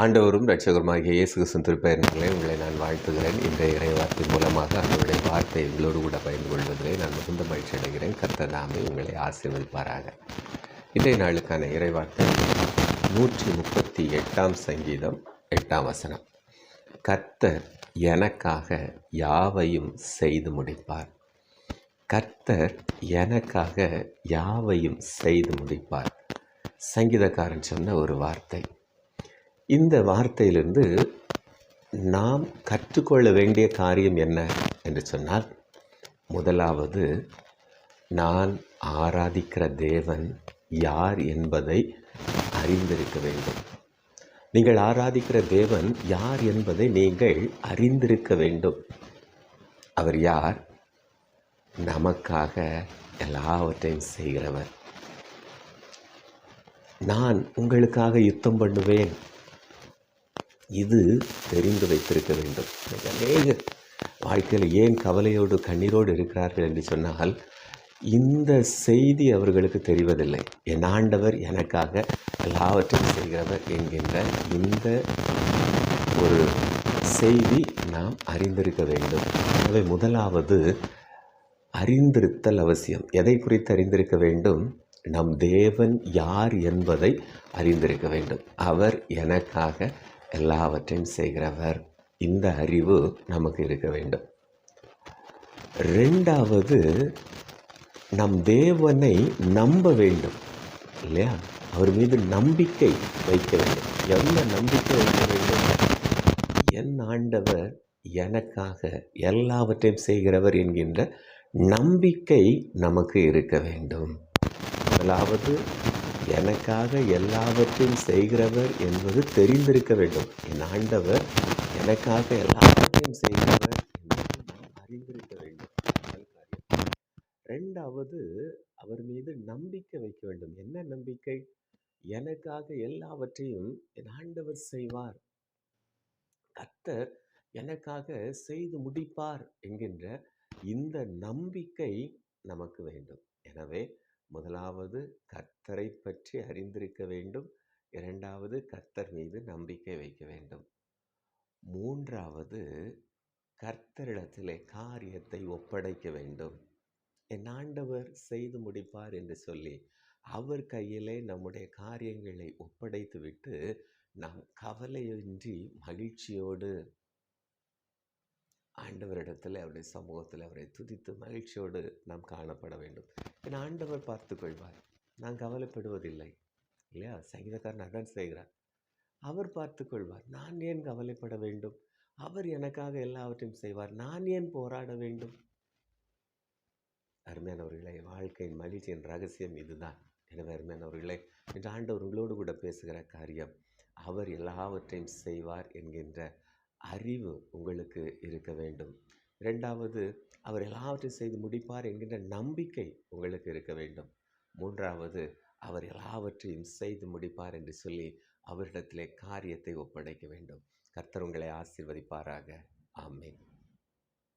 ஆண்டவரும் ரட்சகருமாகிய இயேசு கிறிஸ்துவின் திருப்பெயர்களை உங்களை நான் வாழ்த்துகிறேன். இன்றைய இறைவார்த்தை மூலமாக அவருடைய வார்த்தை எங்களோடு கூட பகிர்ந்து கொள்வதிலே நான் மிகுந்த மகிழ்ச்சி அடைகிறேன். கர்த்த நாமே உங்களை ஆசீர்வதிப்பாராக. இன்றைய நாளுக்கான இறைவார்த்தை நூற்றி முப்பத்தி எட்டாம் சங்கீதம் எட்டாம் வசனம். கர்த்தர் எனக்காக யாவையும் செய்து முடிப்பார். கர்த்தர் எனக்காக யாவையும் செய்து முடிப்பார். சங்கீதக்காரன் சொன்ன ஒரு வார்த்தை. இந்த வார்த்தையிலிருந்து நாம் கற்றுக்கொள்ள வேண்டிய காரியம் என்ன என்று சொன்னால் முதலாவது நான் ஆராதிக்கிற தேவன் யார் என்பதை அறிந்திருக்க வேண்டும். நீங்கள் ஆராதிக்கிற தேவன் யார் என்பதை நீங்கள் அறிந்திருக்க வேண்டும். அவர் யார்? நமக்காக எல்லாவற்றையும் செய்கிறவர். நான் உங்களுக்காக யுத்தம் பண்ணுவேன். இது தெரிந்து வைத்திருக்க வேண்டும். அநேக வாழ்க்கையில் ஏன் கவலையோடு கண்ணீரோடு இருக்கிறார்கள் என்று சொன்னால் இந்த செய்தி அவர்களுக்கு தெரிவதில்லை. என் ஆண்டவர் எனக்காக எல்லாவற்றையும் செய்கிறவர் என்கின்ற இந்த ஒரு செய்தி நாம் அறிந்திருக்க வேண்டும். எனவே முதலாவது அறிந்திருத்தல் அவசியம். எதை குறித்து அறிந்திருக்க வேண்டும்? நம் தேவன் யார் என்பதை அறிந்திருக்க வேண்டும். அவர் எனக்காக எல்லாவற்றையும் செய்கிறவர். இந்த அறிவு நமக்கு இருக்க வேண்டும். ரெண்டாவது நம் தேவனை நம்ப வேண்டும். இல்லையா? அவர் மீது நம்பிக்கை வைக்க வேண்டும். என்ன நம்பிக்கை வைக்க வேண்டும்? என் ஆண்டவர் எனக்காக எல்லாவற்றையும் செய்கிறவர் என்கின்ற நம்பிக்கை நமக்கு இருக்க வேண்டும். முதலாவது எனக்காக எல்லாவற்றையும் செய்கிறவர் என்பது தெரிந்திருக்க வேண்டும். என் ஆண்டவர் எனக்காக எல்லாவற்றையும் செய்கிறவர் என்பதை நாம் அறிந்திருக்க வேண்டும். முதல் காரியம். ரெண்டாவது அவர் மீது நம்பிக்கை வைக்க வேண்டும். என்ன நம்பிக்கை? எனக்காக எல்லாவற்றையும் என் ஆண்டவர் செய்வார். கத்தர் எனக்காக செய்து முடிப்பார் என்கின்ற இந்த நம்பிக்கை நமக்கு வேண்டும். எனவே முதலாவது கர்த்தரை பற்றி அறிந்திருக்க வேண்டும். இரண்டாவது கர்த்தர் மீது நம்பிக்கை வைக்க வேண்டும். மூன்றாவது கர்த்தரிடத்திலே காரியத்தை ஒப்படைக்க வேண்டும். என் ஆண்டவர் செய்து முடிப்பார் என்று சொல்லி அவர் கையிலே நம்முடைய காரியங்களை ஒப்படைத்துவிட்டு நாம் கவலையின்றி மகிழ்ச்சியோடு ஆண்டவரிடத்தில் அவருடைய சமூகத்தில் அவரை துதித்து மகிழ்ச்சியோடு நாம் காணப்பட வேண்டும். ஏன்னா ஆண்டவர் பார்த்து கொள்வார் நான் கவலைப்படுவதில்லை. இல்லையா? சங்கீதக்காரன் அதான் செய்கிறார். அவர் பார்த்து கொள்வார் நான் ஏன் கவலைப்பட வேண்டும்? அவர் எனக்காக எல்லாவற்றையும் செய்வார். நான் ஏன் போராட வேண்டும்? அருமையானவர்களே வாழ்க்கையின் மகிழ்ச்சியின் ரகசியம் இதுதான். எனவே அருமையானவர்களே இன்று ஆண்டவர் உங்களோடு கூட பேசுகிற காரியம் அவர் எல்லாவற்றையும் செய்வார் என்கின்ற அறிவு உங்களுக்கு இருக்க வேண்டும். ரெண்டாவது அவர் எல்லாவற்றையும் செய்து முடிப்பார் என்கின்ற நம்பிக்கை உங்களுக்கு இருக்க வேண்டும். மூன்றாவது அவர் எல்லாவற்றையும் செய்து முடிப்பார் என்று சொல்லி அவரிடத்திலே காரியத்தை ஒப்படைக்க வேண்டும். கர்த்தர் உங்களை ஆசிர்வதிப்பாராக. ஆமேன்.